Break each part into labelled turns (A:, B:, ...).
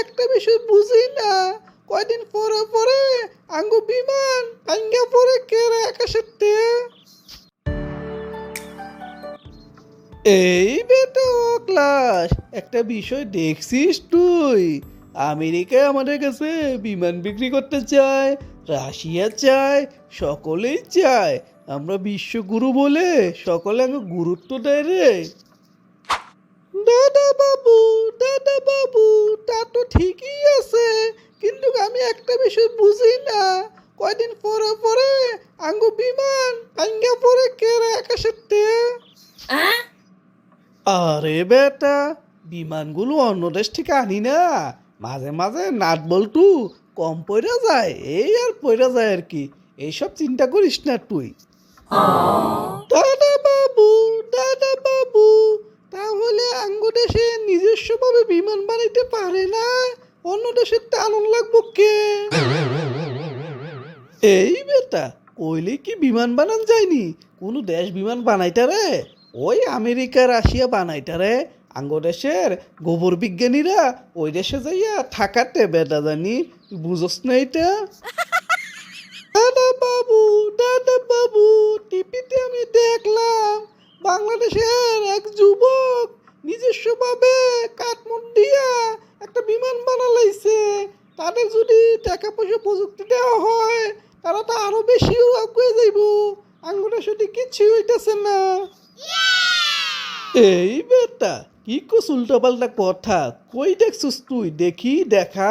A: একটা বিষয় বুঝি না। কয়দিন পরে পরে আঙ্গু বিমান আঙ্গা পরে কেরা আকাশের তে। এই বেটা ক্লাস একটা বিষয় দেখছিস তুই? আমেরিকায় আমাদের কাছে বিমান বিক্রি করতে চায়, রাশিয়া চায়, সকলেই চায়। আমরা বিশ্বগুরু বলে সকলে আগে গুরুত্ব দেয় রে। দাদা বাবু, দাদা আঙ্গা পরে কেরা আকাশের আরে বেটা বিমানগুলো অন্য দেশ থেকে আনি না। মাঝে মাঝে নাট বল্টু কম পয়রা যায় এই আর পয়রা যায় আর কি। এইসব চিন্তা করিস না তুই। দাদা বাবু দাদা বাবু তাহলে আঙ্গ দেশে নিজস্বভাবে বিমান বানাইতে পারে না? অন্য দেশের টানুন লাগবো কে? এই বেটা কইলে কি বিমান বানান যায়নি? কোনো দেশ বিমান বানাইতা রে? ওই আমেরিকা, রাশিয়া বানাইতা রে। আঙ্গ দেশের গোবর বিজ্ঞানীরা ওই দেশে যাইয়া থাকাতে বেটা জানি, বুঝস না এটা? দাদা বাবু দাদা বাবু, টিভিতে আমি দেখলাম বাংলাদেশের এক যুবক নিজস্বভাবে কাঠমুট দিয়া একটা বিমান বানালাইছে তাদের যদি টাকা পয়সা প্রযুক্তি দেওয়া হয় তারা তো আরও বেশিও আগুয়ে যাইব। আঙ্গুলের সাথে কিচ্ছু হইতেছে না। এই বেটা কি কস উল্টা পাল্টা কথা? কই দেখছিস তুই? দেখি দেখা।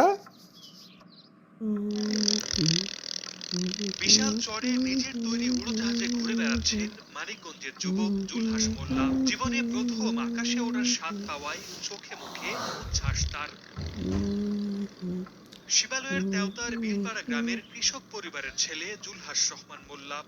B: বিশাল চরে মেঝের তৈরি উড়োজাহাজে ঘুরে বেড়াচ্ছেন মানিকগঞ্জের যুবক জুলহাস মোল্লা। জীবনে প্রথম আকাশে ওড়ার স্বাদ পাওয়ায় চোখে মুখে উচ্ছ্বাস তার। শিবালয়ের তেওতার বীরপাড়া গ্রামের কৃষক পরিবারের ছেলে জুলহাস রহমান মোল্লা